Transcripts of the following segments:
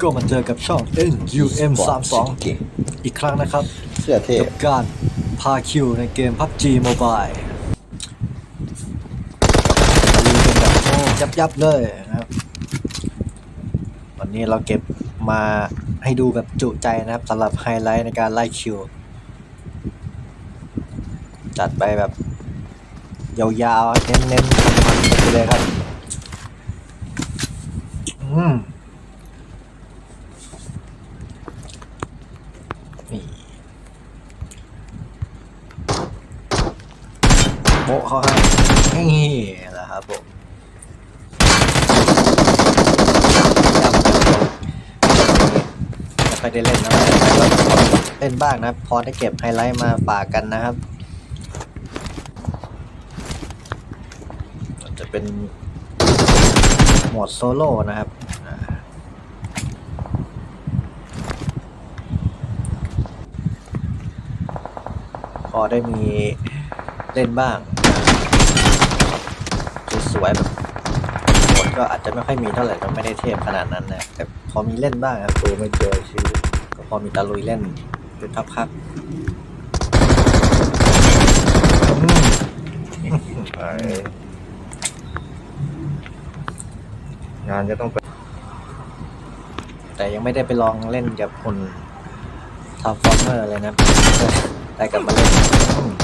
ก็มาเจอกับช่อง NUM 3 2อีกครั้งนะครับ เสื้อเท่กับการพาคิวในเกม PUBG Mobile ลุยกันแบบโอ้ยับยับๆเลยนะครับ วันนี้เราเก็บมาให้ดูแบบจุใจนะครับสำหรับไฮไลท์ในการไล่คิว จัดไปแบบ ยาวๆ เน้นๆมันๆไปเลยครับ อืม โบะเขาให้นี่แหละครับผมไม่ค่อยได้เล่นนะเล่นบ้างนะ พอได้เก็บไฮไลท์มาฝากกันนะครับ จะเป็นโหมดโซโล่นะครับพอได้มีเล่นบ้าง สวยๆแบบโหมดก็อาจจะไม่ค่อยมีเท่าไหร่ก็ไม่ได้เทพขนาดนั้นนะแต่พอมีเล่นบ้างครับตัวไม่เจอชีวิตก็พอมีตะลุยเล่นเป็นพักๆอืมไอ้งานจะต้องไปแต่ยังไม่ได้ไปลองเล่นกับคนทาฟอร์เมอร์เลยนะได้กลับมาเล่นอืมอืม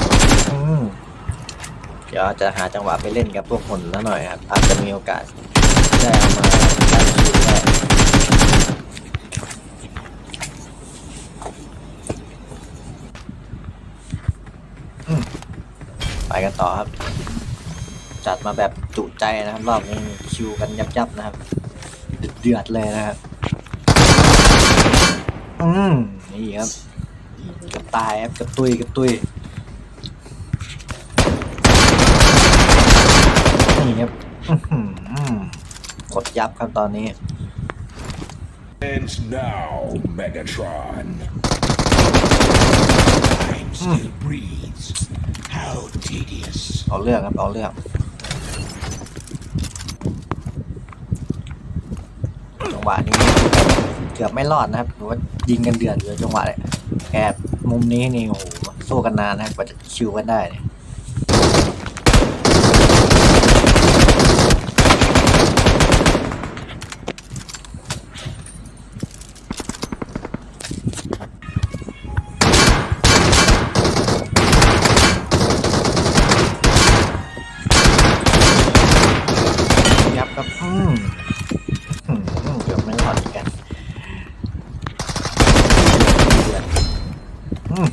เดี๋ยวจะหาจังหวะไปเล่นกับพวกคนแล้วหน่อยครับอาจจะมีโอกาสได้เอามาได้คิวได้ไปกันต่อครับ จัดมาแบบจุใจนะครับรอบนี้คิวกันยับๆนะครับเดือดเลยนะครับอืมนี่ครับกระตายครับกระตุยกระตุย นี่ครับอื้อหือกดยับครับตอนนี้ And now, Megatron. Time still breathes. How tedious. เอาเรื่องครับเอาเรื่องจังหวะนี้เกือบไม่รอดนะครับหรือว่ายิงกันเดือดเลยจังหวะเนี่ยแอบมุมนี้นี่โอ้โหสู้กันนานนะครับกว่าจะชิวกันได้เนี่ยยับครับอืมอืมเกือบไม่รอดเหมือนกันเดือดอืม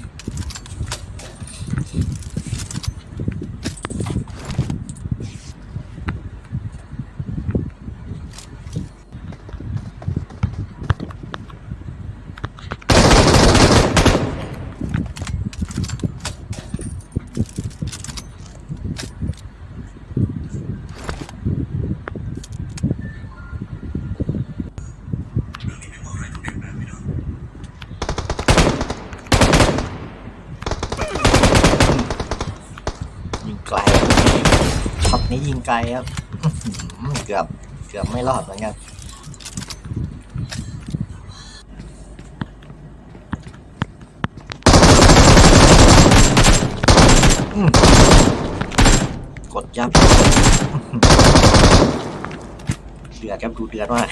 ยิง ไกลช็อตนี้ยิงไกลครับเกือบเกือบไม่รอดเหมือนกันกดยับเดือดครับดูเดือดมาก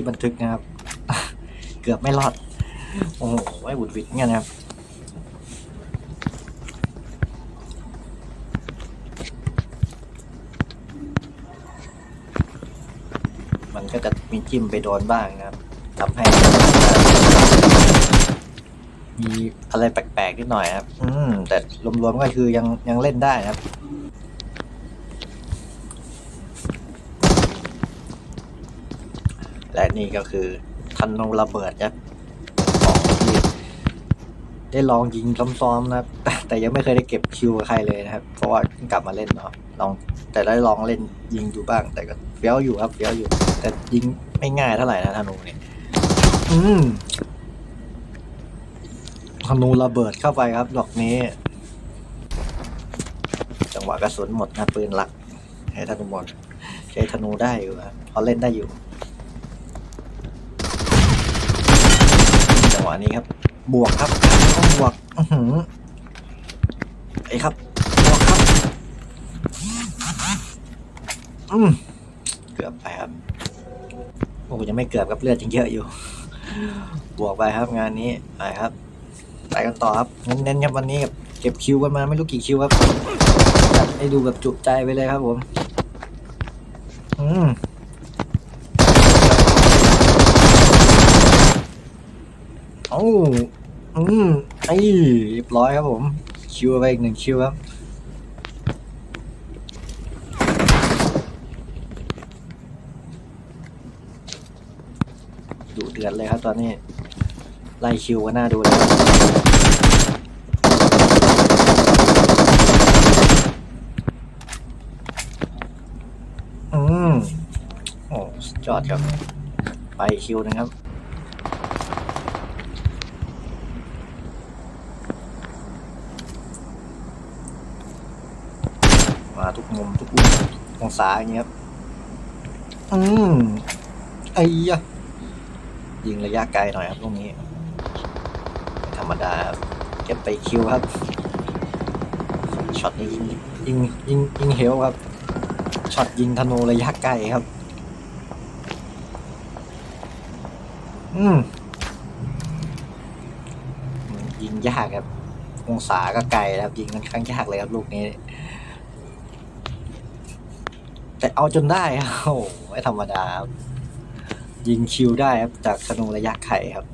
ที่บันทึกนะครับ เกือบไม่รอด โอ้โหไว้บุดหวิดเงี้ยนะครับมันก็จะมีจิ้มไปโดนบ้างนะครับทำให้ มีอะไรแปลกๆนิดหน่อยครับ อืม แต่รวมๆก็คือยังยังเล่นได้นะครับ และนี่ก็คือทันนูระเบิดครับของที่ได้ลองยิงซ้อมๆนะครับแต่ยังไม่เคยได้เก็บคิวกับใครเลยนะครับ เพราะว่ากลับมาเล่นเนาะลองแต่ได้ลองเล่นยิงดูบ้าง แต่ก็เฟี้ยวอยู่ครับเฟี้ยวอยู่ แต่ยิงไม่ง่ายเท่าไหร่นะธนูเนี่ยอืมธนูระเบิดเข้าไปครับ ดอกนี้ จังหวะกระสุนหมดนะปืนหลักใช้ธนูหมดใช้ธนูได้อยู่ครับพอเล่นได้อยู่ จังหวนี้ครับ บวกครับต้องบวกอือหือไอ้ครับบวกครับ อืมเกือบไปครับโอ้ยังไม่เกือบกับเลือดยังเยอะอยู่ บวกไปครับงานนี้ไปครับไปกันต่อครับเน้นๆครับวันนี้ครับเก็บคิวกันมาไม่รู้กี่คิวครับให้ดูแบบจุใจไปเลยครับผม อืม เอ้าอืมไอ้เรียบร้อยครับผม คิวไปอีกหนึ่งคิวครับดูเดือดเลยครับตอนนี้ ไล่คิวก็น่าดูเลยอืมโอ้สุดยอดครับ ไปคิวหนึงครับ มาทุกมุมทุกมุมองศาอย่างเงี้ยครับอืมไอ้ยะยิงระยะไกลหน่อยครับตรงนี้ไม่ธรรมดาครับเก็บไปคิวครับช็อตนี้ยิงยิงยิงยิงเฮลครับช็อตยิงธนูระยะไกลครับ อืมยิงยากครับ องศาก็ไกลนะครับ ยิงค่อนข้างยากเลยครับลูกนี้ แต่เอาจนได้ครับโอ้โหไม่ธรรมดาครับยิงคิวได้ครับ จากธนูระยะไกลครับ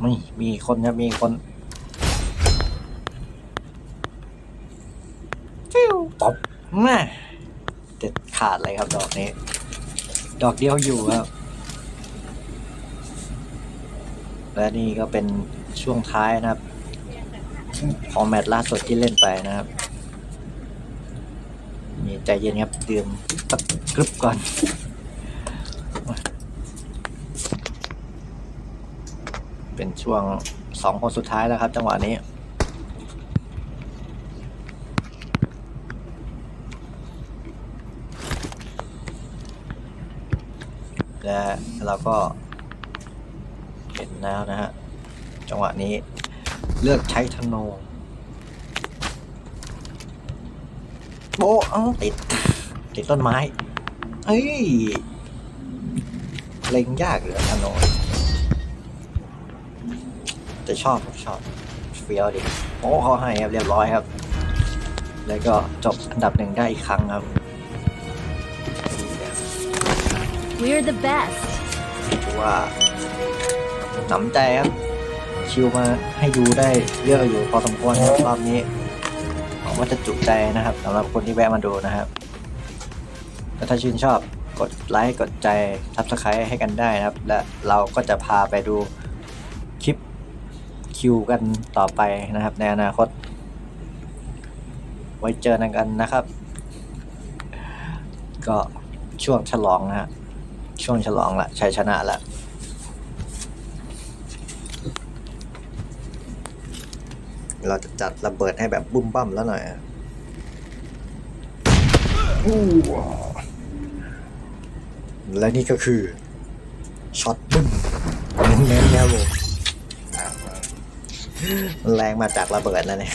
ไมีมีคนครับ มีคนฟิวป๊อปแม่เด็ดขาดเลยครับ ดอกนี้ ดอกเดียวอยู่ครับ และนี่ก็เป็นช่วงท้ายนะครับ ของแมตช์ล่าสุดที่เล่นไปนะครับมีใจเย็นครับดื่มสักกรึบก่อนเป็นช่วงสองคนสุดท้ายแล้วครับ จังหวะนี้ และเราก็เห็นแล้วนะฮะ จังหวะนี้ เลือกใช้ธนูโบะเอ้าติด ติดต้นไม้ เอ้ย เล็งยากเหลือธนูแต่ชอบชอบเฟี้ยวดิโอ้เขาให้ครับเรียบร้อยครับ แล้วก็จบอันดับหนึ่งได้อีกครั้งครับ We're the best. ถือว่าหนำใจครับ คิวมาให้ดูได้เยอะอยู่พอสมควรครับรอบนี้หวังว่าจะจุใจนะครับสำหรับคนที่แวะมาดูนะครับแล้วถ้าชื่นชอบกดไลค์กดใจทับสไครต์ให้กันได้นะครับ และเราก็จะพาไปดูคลิปคิวกันต่อไปนะครับ ในอนาคต ไว้เจอกันนะครับ ก็ช่วงฉลองนะฮะช่วงฉลองละชัยชนะละ เราจะจัดระเบิดให้แบบบุ้มบั้มแล้วหน่อยอและนี่ก็คือช็อตบึ้มเน้นๆนะครับผมมันแรงมาจากระเบิดนะเนี่ย